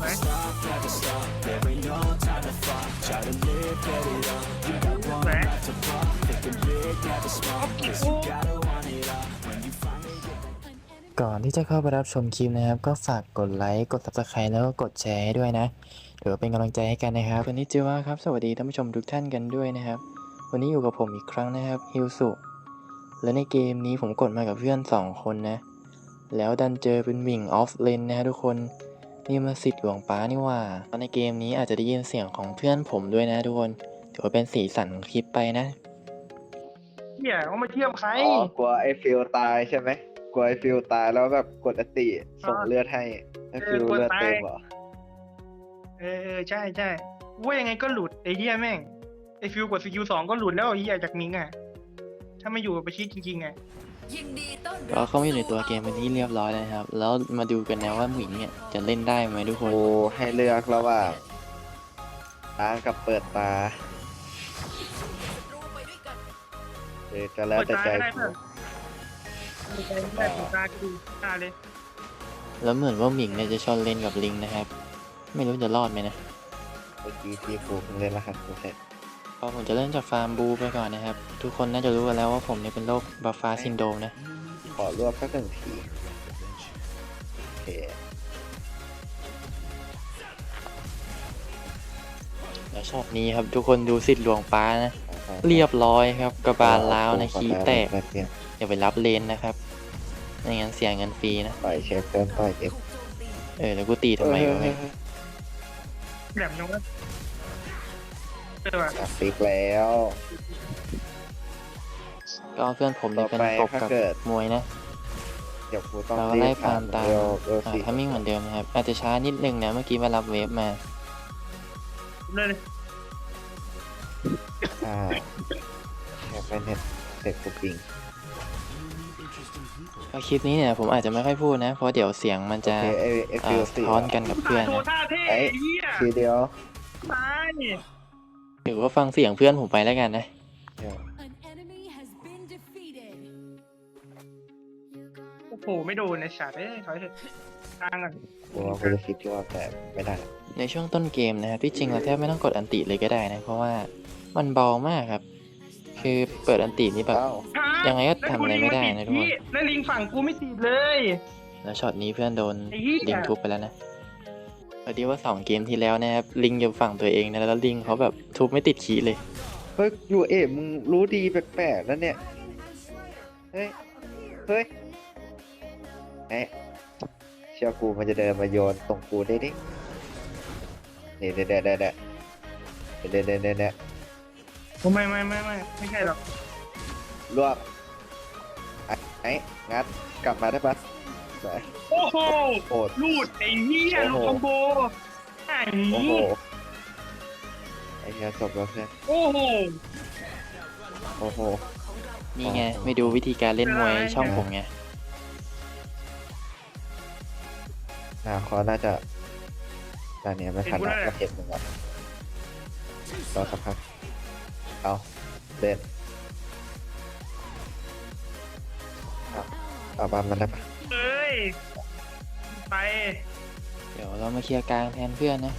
Never stop, never stop. There ain't no time to fall. Try to live, get it up. You got one life to fall. Thinking big, never small. Cause you gotta want it all. When you finally get that. ก่อนที่จะเข้าไปรับชมคลิปนะครับ ก็ฝากกดไลค์ กด subscribe แล้วก็กดแชร์ให้ด้วยนะถือว่าเป็นกำลังใจให้กันนะครับวันนี้จิว่าครับ สวัสดีท่านผู้ชมทุกท่านกันด้วยนะครับ วันนี้อยู่กับผมอีกครั้งนะครับฮิวสุและในเกมนี้ผมกดมากับเพื่อน 2 คนนะ แล้วดันเจอเป็นวิ่งออฟเลนนะฮะทุกคน นี่มาสิทธิ์หลวงป้านี่หว่าตอนในเกมนี้อาจจะได้ยินเสียงของเพื่อนผมด้วยนะทุกคนถือว่าเป็นสีสันของคลิปไปนะเหี้ยเขามาเทียมใคร อ๋อกลัวไอ้ฟิลตายใช่ไหมกลัวไอ้ฟิลตายแล้วแบบกดอติส่งเลือดให้ไอ้ฟิลเออกลัวเลือดตายเต็มเหรอเออเออใช่ใช่ว่ายังไงก็หลุดไอ้เหี้ยแม่งไอ้ฟิวกดสกิลสองก็หลุดแล้วไอ้เหี้ยจากมิงอะ ถ้าไม่อยู่กับประชิดจริงๆอะยินดีต้อนรับ ก็เข้ามาอยู่ในตัวเกมเป็นที่เรียบร้อยแล้วนะครับ แล้วมาดูกันนะว่าหมิงเนี่ยจะเล่นได้ไหมทุกคนโอ้ให้เลือกระหว่างล้างกับเปิดตารู้ไปด้วยกันเออจะแล้วเปิดแต่ตาใจก็ได้กูเพื่อนเปิดตาก็ได้เปิดตาก็ดูตาเลยแล้วเหมือนว่าหมิงเนี่ยจะชนเล่นกับลิงนะครับ ไม่รู้จะรอดไหมนะเมื่อกี้ที่กูเพิ่งเล่นรหัสกูเสร็จ ก็ผมจะเริ่มจากฟาร์มบูไปก่อนนะครับ ทุกคนน่าจะรู้กันแล้วว่าผมเนี่ยเป็นโรคบัฟฟ้าซินโดรมนะ ขอรวบสักหนึ่งทีโอเคแล้วช็อตนี้ครับทุกคนดูสิทธิ์หลวงป้านะ เรียบร้อยครับกระบาลล้าวนะขี้แตกแบบเนี้ยอย่าไปรับเลนนะครับไม่งั้นเสียเงินฟรีนะต่อยเชฟเพิ่มต่อยเอฟเออแล้วกูตีทำไมวะเนี่ยแหลมน้องว่า เออว่ะอะฟิกแล้ว ก็เพื่อนผมเนี่ยเป็นต่อไปปกถ้ากับเกิด มวยนะ เดี๋ยวกูต้องเราก็รีไล่บฟาร์มตามเร็วเร็วอ่าสิถ้ามิ่งเหมือนเดิมนะครับ อาจจะช้านิดนึงนะ เมื่อกี้มารับเวฟมา เลยเลยอ่าแค่ไปเน็ตเสร็จกูปิงก็คลิปนี้เนี่ยผมอาจจะไม่ค่อยพูดนะ เพราะเดี๋ยวเสียงมันจะโอเคไอไออ่าฟิลสะสี่ท้อนกันกับเพื่อนโชนะ ว์ท่าเท่ไอ้เหี้ยทีเดียวตายห รือว่าฟังเสียงเพื่อนผมไปแล้วกันนะเดี๋ยว An enemy has been defeated โอ้โหไม่โดนไอ้สัตว์เอ้ยถอยเถอะทางก่อนกูว่ากูจะฟิกที่ว่าแต่ไม่ได้ในช่วงต้นเกมนะครับที่จริงเราแทบไม่ต้องกดอันติเลยก็ได้นะ เพราะว่ามันเบามากครับ คือเปิดอันตินี่แบบเอ้าฮะยังไงก็ทำอะไรไม่ได้นะทุกคนแล้วลิงฝั่งกูไม่ติดเลย แล้วช็อตนี้เพื่อนโดนไอ้เหี้ยลิงทุบไปแล้วนะ พอดีว่าสองเกมที่แล้วนะครับลิงอยู่ฝั่งตัวเองนะแล้วลิงเขาแบบทุบไม่ติดขีเลย เฮ้ยยูเอมึงรู้ดีแปลกๆแล้วเนี่ย เฮ้ย เฮ้ยเอ๊ะเชื่อกูมันจะเดินมาโยนตรงกูได้ดินี่เด็ดเด็ดเด็ดเด็ดเด็ดเด็ดเด็ดเด็ดไม่ไม่ไม่ไม่ไม่ใช่หรอกรวบไอ้ไอ้งัดกลับมาได้ปะ ไปโอ้โหโอ้โหลูดไอ้เหี้ยโอ้ลูโหกคอมโบไอ้โอ้นี้โหไอ้เหี้ยจบแล้วเพื่อนโอ้โห โอ้โห นี่ไง ไม่ดูวิธีการเล่นมวยช่องผมไง นาคอน่าจะตอนนี้ไม่ทันแล้วก็เห็นเหมือนกันรอสักพักเอาเล่นเอาเอาบ้านมันได้ปะเอ้ย ไปเดี๋ยวเรามาเคลียร์กลางแทนเพื่อนนะ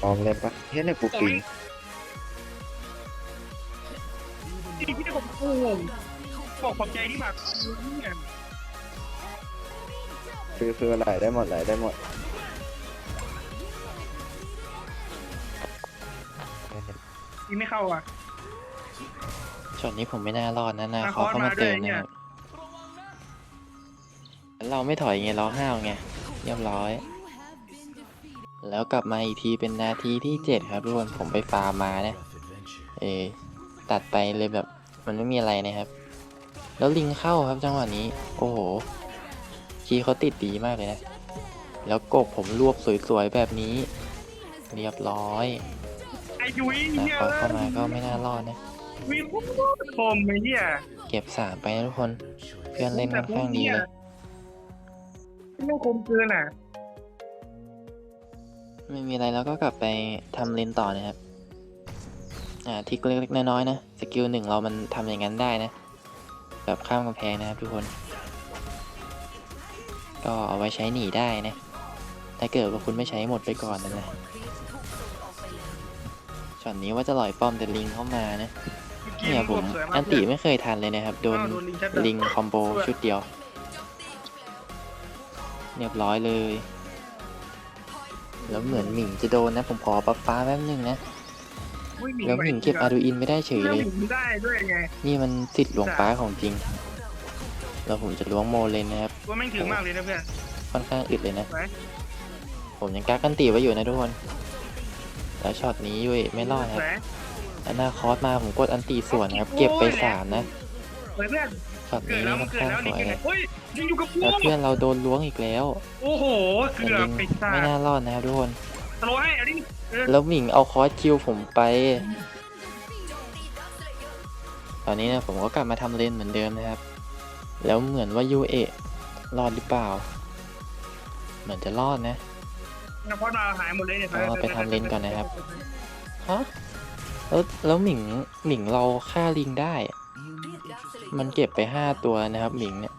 พร้อมเล่นปะเฮ้ยเนี่ยกูปิงที่ที่ผมโอ้โหบอกขอบใจที่แบบเนี่ยคือคือไหลได้หมดไหลได้หมดเนี่ยเนี่ยที่ไม่เข้าอะช็อตนี้ผมไม่น่ารอดนะนานาคอคอสเข้ามามาด้วยเติมเนี่นะยครับ เราไม่ถอยไงเราห้าวไงเรียบร้อย แล้วกลับมาอีกทีเป็นนาทีที่เจ็ดครับทุกคนผมไปฟาร์มมานะเออตัดไปเลยแบบมันไม่มีอะไรนะครับ แล้วลิงเข้าครับจังหวะนี้ โอ้โหคีย์เขาติดดีมากเลยนะ แล้วกบผมรวบสวยๆแบบนี้ เรียบร้อยไอ้ยุ้ยนาเนี่ยคอสเข้ามาก็ไม่น่ารอดนะ วิโคตรคมไอ้เนี่ยเก็บสามไปนะทุกคน เพื่อนเล่นค่อนข้างดีเลย ไม่คมเกินอะ ไม่มีอะไรแล้วก็กลับไปทำเลนต่อนะครับ อ่าทริกเล็กๆน้อยๆนะ สกิลหนึ่งเรามันทำอย่างนั้นได้นะ แบบข้ามกำแพงนะครับทุกคน ก็เอาไว้ใช้หนีได้นะ ถ้าเกิดว่าคุณไม่ใช้หมดไปก่อนนั่นแหละช็อตนี้ว่าจะลอยป้อมแต่ลิงเข้ามานะ เนี่ยผมอันติไม่เคยทันเลยนะครับ โดนลิงคอมโบชุดเดียว เรียบร้อยเลย แล้วเหมือนหมิงจะโดนนะ ผมขอปั๊บฟ้าแป๊บนึงนะแล้วหมิงเก็บอาดูอินไม่ได้เฉยแล้เลวยหมิงได้ด้วยไงนี่มันสิทธิ์หลวงป้าของจริง แล้วผมจะล้วงโมเลนนะครับตัวแม่งถึงมากเลยนะเพื่อน ค่อนข้างอึดเลยนะ ไหนผมยังกักกันตีไว้อยู่นะทุกคน แล้วช็อตนี้ยุ้ยไม่รอดครับไหนอันนาคอสมาผมกดอันตีส่วนครับ เก็บไปสามนะเฮ้ยเพื่อน ช็อตเกินี้ดแล้วนี่มัค่นอนเกิดข้างแล้วสวยนี่เลยเฮ้ยยังอยู่กับกูแล้วเพื่อนเราโดนล้วงอีกแล้วโอ้โหเกืแต่อบลิงไปซ่าไม่น่ารอดนะครับทุกคน สโลว์ให้อันนี้เออแล้วหมิงเอาคอสคิวผมไป ตอนนี้นะผมก็กลับมาทำเลนเหมือนเดิมนะครับ แล้วเหมือนว่ายูเอะรอดหรือเปล่า เหมือนจะรอดนะนะเพราะเราหายหมดเลยเนี่ยเอาไปทำเลนก่อนนะครับ ฮะ แล้วแล้วหมิงหมิงเราฆ่าลิงได้ มันเก็บไปห้าตัวนะครับหมิงเนี่ย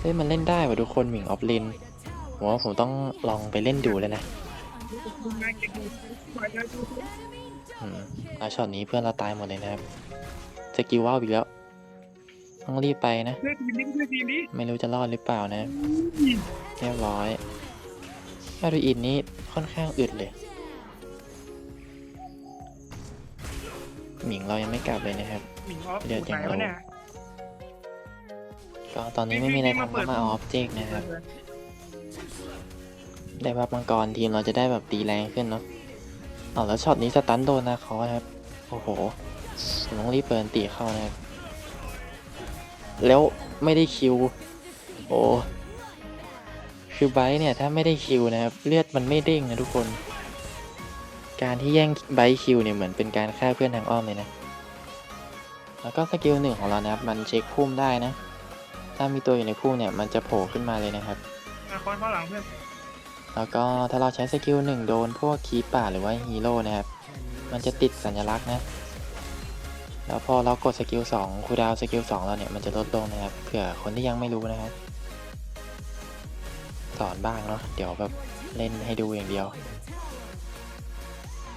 เฮ้ยมันเล่นได้ว่ะทุกคนหมิงออฟเลนผมว่าผมต้องลองไปเล่นดูเลยนะอืมแล้วช็อตนี้เพื่อนเราตายหมดเลยนะครับสกิลว่าวอีกแล้วต้องรีบไปนะ ไม่รู้จะรอดหรือเปล่านะเรียบร้อยอาดูอินนี่ค่อนข้างอึดเลย หมิงเรายังไม่กลับเลยนะครับ หมิงออฟเดือดอย่างไหนวะเนี่ยก็ตอนนี้ไม่มีอะไรทำก็มาออฟเจกนะครับ ได้บัฟมังกรทีมเราจะได้แบบตีแรงขึ้นเนาะเอาแล้วช็อตนี้สตันโดนนะคอครับ โอ้โหผมต้องรีบเปิดตีเข้านะครับ แล้วไม่ได้คิว โอ้ คือไบรท์เนี่ยถ้าไม่ได้คิวนะครับ เลือดมันไม่เด้งนะทุกคน การที่แย่งไบรท์คิวเนี่ยเหมือนเป็นการฆ่าเพื่อนทางอ้อมเลยนะ แล้วก็สกิลหนึ่งของเรานะครับ มันเช็คพุ่มได้นะ ถ้ามีตัวอยู่ในพุ่มเนี่ยมันจะโผล่ขึ้นมาเลยนะครับมาคอนเข้าหลังเพื่อน แล้วก็ถ้าเราใช้สกิลหนึ่งโดนพวกคีปป่าหรือว่าฮีโร่นะครับ มันจะติดสัญลักษณ์นะ แล้วพอเรากดสกิลสองคูลดาวน์สกิลสองเราเนี่ยมันจะลดลงนะครับ เผื่อคนที่ยังไม่รู้นะครับ สอนบ้างเนาะ เดี๋ยวแบบเล่นให้ดูอย่างเดียว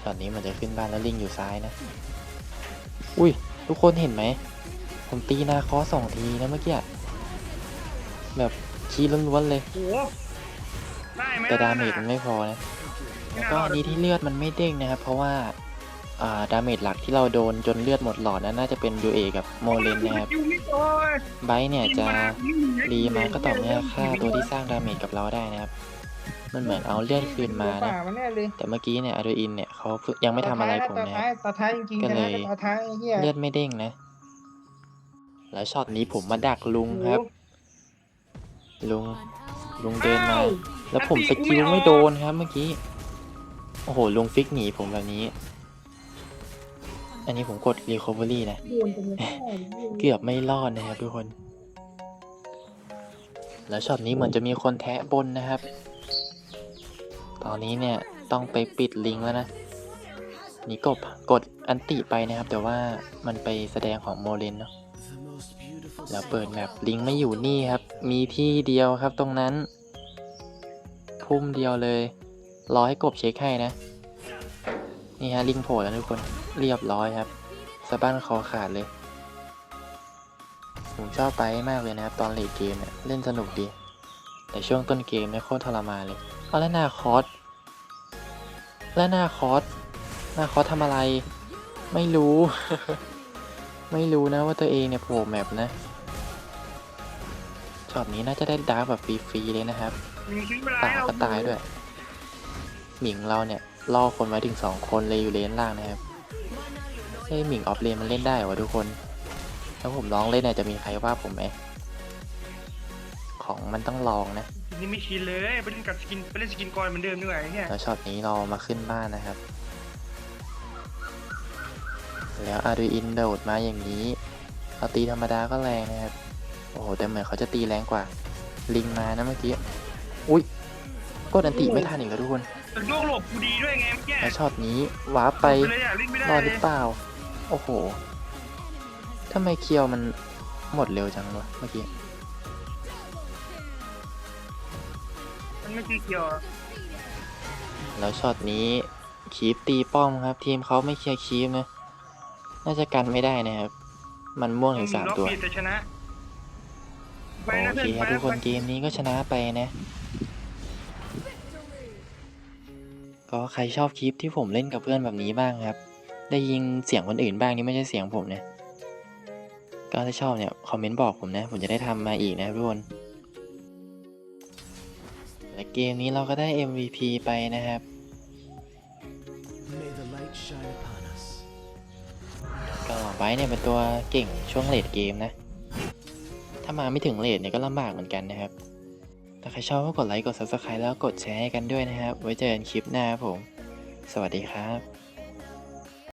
ตอนนี้มันจะขึ้นบ้านแล้วลิงอยู่ซ้ายนะ อุ้ย ทุกคนเห็นไหม ผมตีนาคอสสองทีนะเมื่อกี้อะแบบคีล้วนๆเลย โอ้โหได้ไหมแต่ดาเมจมันไม่พอนะ แล้วก็อันนี้ที่เลือดมันไม่เด้งนะครับ เพราะว่าอ่าดาเมจหลักที่เราโดนจนเลือดหมดหลอดนั้นน่าจะเป็นยูเอกับโมเลนนะครับยูมิโอ้ยไบรท์เนี่ยจะรีมาก็ต่อเมื่อฆ่าตัวที่สร้างดาเมจกับเราได้นะครับ มันเหมือนเอาเลือดคืนมานะมันแน่เลยแต่เมื่อกี้เนี่ยอาโดอินเนี่ยเขายังไม่ทำอะไรผมต่อนะคท้ารัยบต่อท้ายจริงๆก็นะเลย ต่อท้ายไอ้เหี้ย เลือดไม่เด้งนะ แล้วช็อตนี้ผมมาดักลุงครับ ลุง ลุงเดินมา แล้วผมสกิลไม่โดนครับเมื่อกี้ โอ้โห ลุงฟิกหนีผมแบบนี้ อันนี้ผมกด recovery นะ เกือบไม่รอดนะครับทุกคน แล้วช็อตนี้เหมือนจะมีคนแทะบนนะครับ ตอนนี้เนี่ยต้องไปปิดลิงก์แล้วนะนี่กบกดอันติไปนะครับ แต่ว่ามันไปแสดงของโมเลนเนาะแล้วเปิดแมปลิงก์ไม่อยู่นี่ครับ มีที่เดียวครับตรงนั้น พุ่มเดียวเลย รอให้กบเช็คให้นะ นี่ฮะลิงโผล่แล้วทุกคนเรียบร้อยครับสะบั้นคอขาดเลย ผมชอบไปมากเลยนะครับ ตอนเลดเกมเนี่ยเล่นสนุกดี แต่ช่วงต้นเกมเนี่ยโคตรทรมานเลย เอาแล้วหน้าคอสแล้วหน้าคอสหน้าคอสทำอะไร ไม่รู้ ไม่รู้นะว่าตัวเองเนี่ยโผล่แมปนะช็อตนี้น่าจะได้ดาร์กแบบฟรีๆเลยนะครับมีทิ้งเวลาป่าให้เราก็ตายด้วย หมิงเราเนี่ยล่อคนไว้ถึงสองคนเลยอยู่เลนล่างนะครับเฮ้หมิงออฟเลนมันเล่นได้เหรอวะทุกคน ถ้าผมร้องเล่นเนี่ยจะมีใครว่าผมไหม ของมันต้องลองนะนี่ไม่ชินเลยไปเล่นกับสกินไปเล่นสกินกอยเหมือนเดิมดีกว่าไอ้เนี่ยแล้วช็อตนี้เรามาขึ้นบ้านนะครับ แล้วอาดูอินโดดมาอย่างนี้เราตีธรรมดาก็แรงนะครับ โอ้โห แต่เหมือนเขาจะตีแรงกว่า ลิงมานะเมื่อกี้ อุ้ยกดอันติไม่ทันอีกแล้วทุกคนแต่โยกหลบกูดีด้วยไงเมื่อกี้แล้วช็อตนี้วาร์ปไปเลยอะเล่นไม่ได้รอดหเลรืยอเปล่า โอ้โหทำไมเคียวมันหมดเร็วจังวะเมื่อกี้ มันไม่คือเกี่ยวอะแล้วช็อตนี้คีปตีป้อมครับ ทีมเขาไม่เคลียร์คีปนะ น่าจะกันไม่ได้นะครับ มันม่วงถึงสามรอบตัวผิดแต่ชนะไปโอนะเคเพื่อนครับทุกคนไปเกมนี้ก็ชนะไปนะ ก็ใครชอบคลิปที่ผมเล่นกับเพื่อนแบบนี้บ้างครับ ได้ยินเสียงคนอื่นบ้างนี่ไม่ใช่เสียงผมนะ ก็ถ้าชอบเนี่ยคอมเมนต์บอกผมนะ ผมจะได้ทำมาอีกนะครับทุกคนและ เกมนี้เราก็ได้ MVP ไปนะครับ May the light shine upon us. ก็ไว้เนี่ยเป็นตัวเก่งช่วงเลดเกมนะ ถ้ามาไม่ถึงเลดเนี่ยก็ลำบากเหมือนกันนะครับ ถ้าใครชอบก็กดไลค์กด subscribe แล้วกดแชร์ให้กันด้วยนะครับ ไว้เจอกันคลิปหน้าครับผม สวัสดีครับ